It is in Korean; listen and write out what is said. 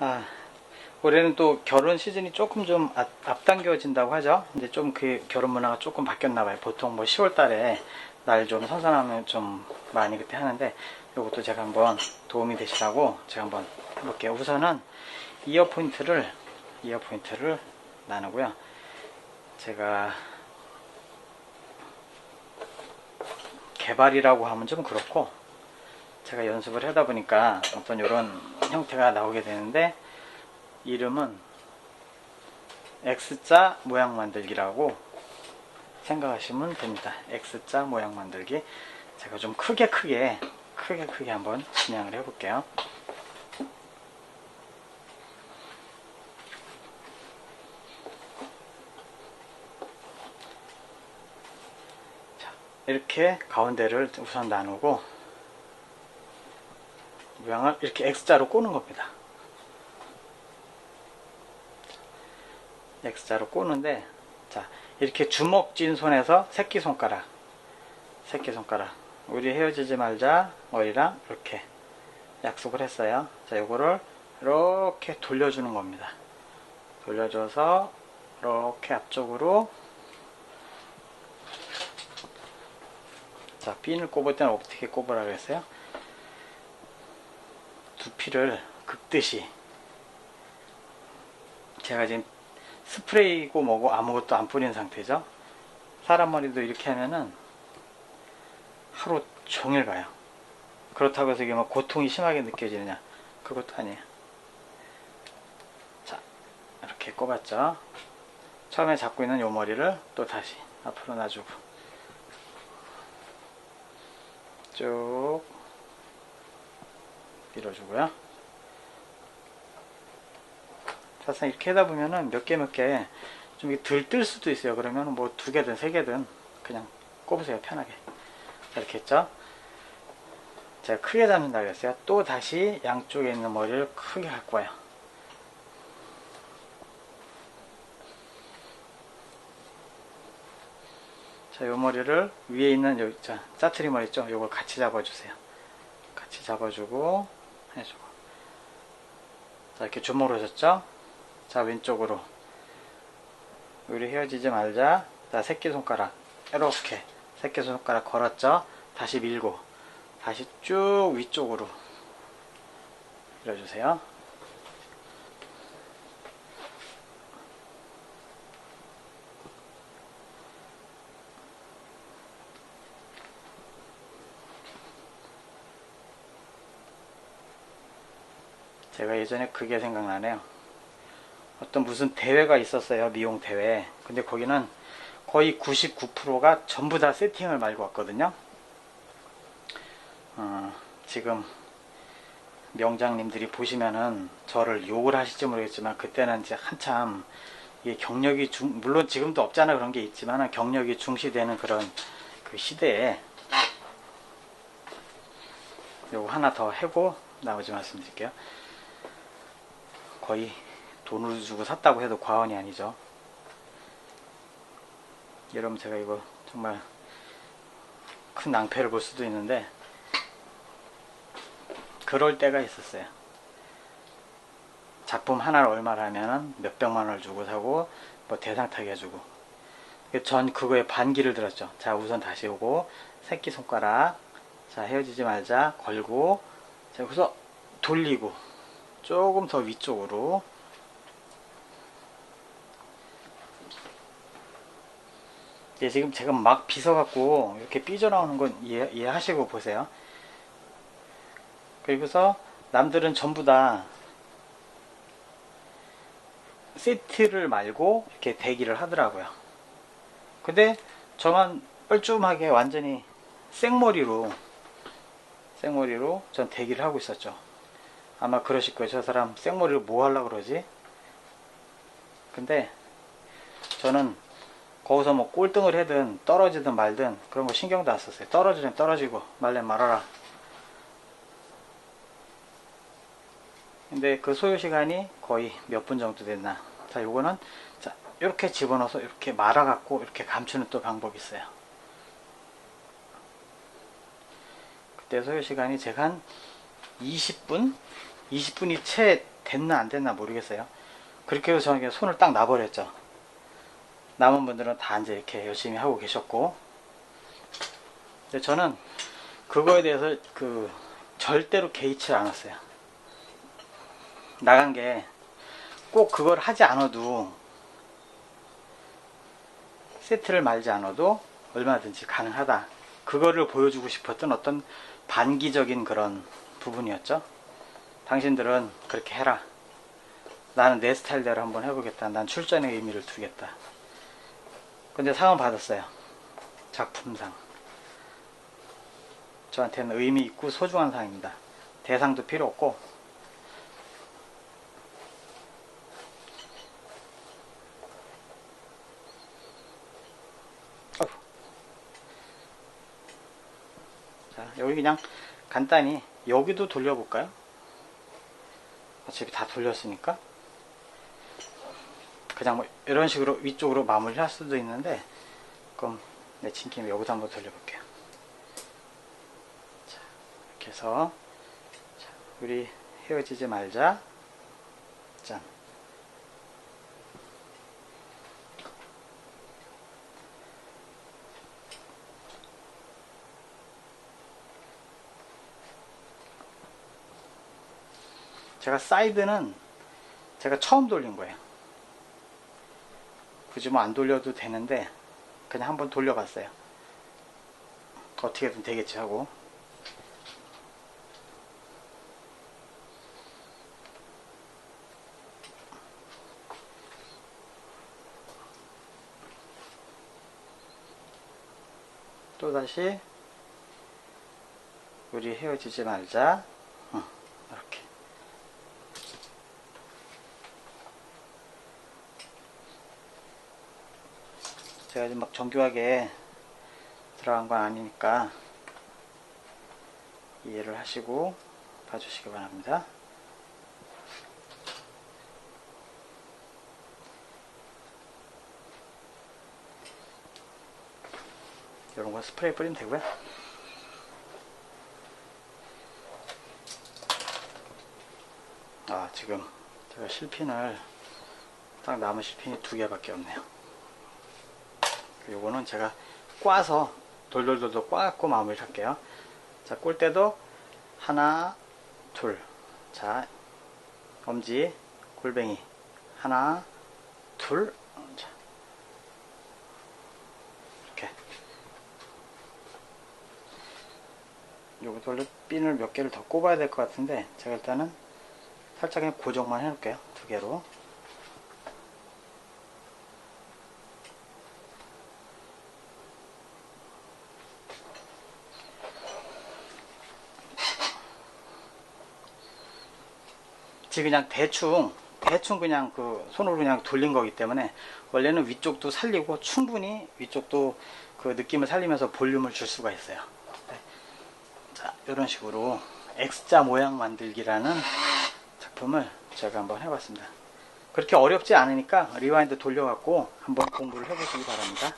아, 올해는 또 결혼 시즌이 조금 좀 앞, 앞당겨진다고 하죠. 근데 좀 그 결혼 문화가 조금 바뀌었나 봐요. 보통 뭐 10월 달에 날 좀 선선하면 좀 많이 그때 하는데 이것도 제가 한번 도움이 되시라고 제가 한번 해볼게요. 우선은 이어 포인트를 이어 포인트를 나누고요. 제가 개발이라고 하면 좀 그렇고 제가 연습을 하다 보니까 어떤 이런 형태가 나오게 되는데 이름은 X자 모양 만들기라고 생각하시면 됩니다. X자 모양 만들기 제가 좀 크게 크게 크게 크게 한번 진행을 해볼게요. 자, 이렇게 가운데를 우선 나누고 모양을 이렇게 X자로 꼬는 겁니다. X자로 꼬는데 자 이렇게 주먹 쥔 손에서 새끼손가락 새끼손가락. 우리 헤어지지 말자 머리랑 이렇게 약속을 했어요. 자 요거를 이렇게 돌려주는 겁니다. 돌려줘서 이렇게 앞쪽으로. 자 핀을 꼽을 때는 어떻게 꼽으라 그랬어요 두피를 긁듯이 제가 지금 스프레이고 뭐고 아무것도 안 뿌린 상태죠. 사람 머리도 이렇게 하면은 하루 종일 가요. 그렇다고 해서 이게 막 고통이 심하게 느껴지느냐? 그것도 아니에요. 자, 이렇게 꼽았죠. 처음에 잡고 있는 요 머리를 또 다시 앞으로 놔주고 쭉 밀어주고요. 사실상 이렇게 하다 보면은 몇 개 몇 개 좀 들뜰 수도 있어요. 그러면 뭐 두 개든 세 개든 그냥 꼽으세요. 편하게. 자, 이렇게 했죠. 제가 크게 잡는다 그랬어요. 또 다시 양쪽에 있는 머리를 크게 갖고 와요. 자, 요 머리를 위에 있는 요, 자, 짜투리 머리 있죠? 요걸 같이 잡아주세요. 같이 잡아주고, 해주고. 자, 이렇게 주먹으로 졌죠? 자, 왼쪽으로. 우리 헤어지지 말자. 자, 새끼손가락. 이렇게. 새끼손가락 걸었죠? 다시 밀고. 다시 쭉 위쪽으로. 밀어주세요. 제가 예전에 그게 생각나네요. 어떤 무슨 대회가 있었어요. 미용 대회. 근데 거기는 거의 99%가 전부 다 세팅을 말고 왔거든요. 어, 지금 명장님들이 보시면은 저를 욕을 하실지 모르겠지만 그때는 이제 한참 이게 경력이 중, 물론 지금도 없잖아 그런 게 있지만 경력이 중시되는 그런 그 시대에 요거 하나 더 해고 나머지 말씀드릴게요. 거의 돈을 주고 샀다고 해도 과언이 아니죠. 여러분 제가 이거 정말 큰 낭패를 볼 수도 있는데 그럴 때가 있었어요. 작품 하나를 얼마라면 몇백만 원을 주고 사고 뭐 대상 타기 해주고 전 그거에 반기를 들었죠. 자 우선 다시 오고 새끼손가락 자 헤어지지 말자 걸고 자 여기서 돌리고 조금 더 위쪽으로 예, 지금 제가 막 빗어갖고 이렇게 삐져나오는 건 이해, 이해하시고 보세요. 그리고서 남들은 전부 다 세트를 말고 이렇게 대기를 하더라고요. 근데 저만 뻘쭘하게 완전히 생머리로 생머리로 전 대기를 하고 있었죠. 아마 그러실 거예요. 저 사람 생머리로 뭐 하려고 그러지? 근데 저는 거기서 뭐 꼴등을 해든 떨어지든 말든 그런 거 신경도 안 썼어요. 떨어지면 떨어지고 말면 말아라. 근데 그 소요 시간이 거의 몇 분 정도 됐나. 자, 요거는 자, 이렇게 집어넣어서 이렇게 말아 갖고 이렇게 감추는 또 방법이 있어요. 그때 소요 시간이 제가 한 20분? 20분이 채 됐나 안 됐나 모르겠어요. 그렇게 해서 저는 손을 딱 놔버렸죠. 남은 분들은 다 이제 이렇게 열심히 하고 계셨고, 근데 저는 그거에 대해서 그 절대로 개의치 않았어요. 나간 게 꼭 그걸 하지 않아도 세트를 말지 않아도 얼마든지 가능하다. 그거를 보여주고 싶었던 어떤 반기적인 그런 부분이었죠. 당신들은 그렇게 해라. 나는 내 스타일대로 한번 해보겠다. 난 출전의 의미를 두겠다. 근데 상은 받았어요. 작품상. 저한테는 의미 있고 소중한 상입니다. 대상도 필요 없고. 자, 여기 그냥 간단히 여기도 돌려볼까요? 어차피 다 돌렸으니까 그냥 뭐 이런 식으로 위쪽으로 마무리할 수도 있는데 그럼 내친 김에 여기도 한번 돌려볼게요. 자, 이렇게 해서 자, 우리 헤어지지 말자. 짠. 제가 사이드는 제가 처음 돌린 거예요. 굳이 뭐 안 돌려도 되는데 그냥 한번 돌려봤어요. 어떻게든 되겠지 하고 또다시 우리 헤어지지 말자 어, 이렇게 제가 지금 막 정교하게 들어간 건 아니니까 이해를 하시고 봐주시기 바랍니다. 이런 거 스프레이 뿌리면 되고요. 아, 지금 제가 실핀을 딱 남은 실핀이 두 개밖에 없네요. 요거는 제가 꽈서 돌돌돌돌 꽈갖고 마무리 할게요. 자, 꿀 때도 하나, 둘. 자, 엄지, 골뱅이. 하나, 둘. 자, 이렇게. 요거 돌려 핀을 몇 개를 더 꼽아야 될 것 같은데, 제가 일단은 살짝 그냥 고정만 해놓을게요. 두 개로. 지금 그냥 대충 대충 그냥 그 손으로 그냥 돌린 거기 때문에 원래는 위쪽도 살리고 충분히 위쪽도 그 느낌을 살리면서 볼륨을 줄 수가 있어요. 네. 자, 이런 식으로 X자 모양 만들기라는 작품을 제가 한번 해봤습니다. 그렇게 어렵지 않으니까 리와인드 돌려갖고 한번 공부를 해보시기 바랍니다.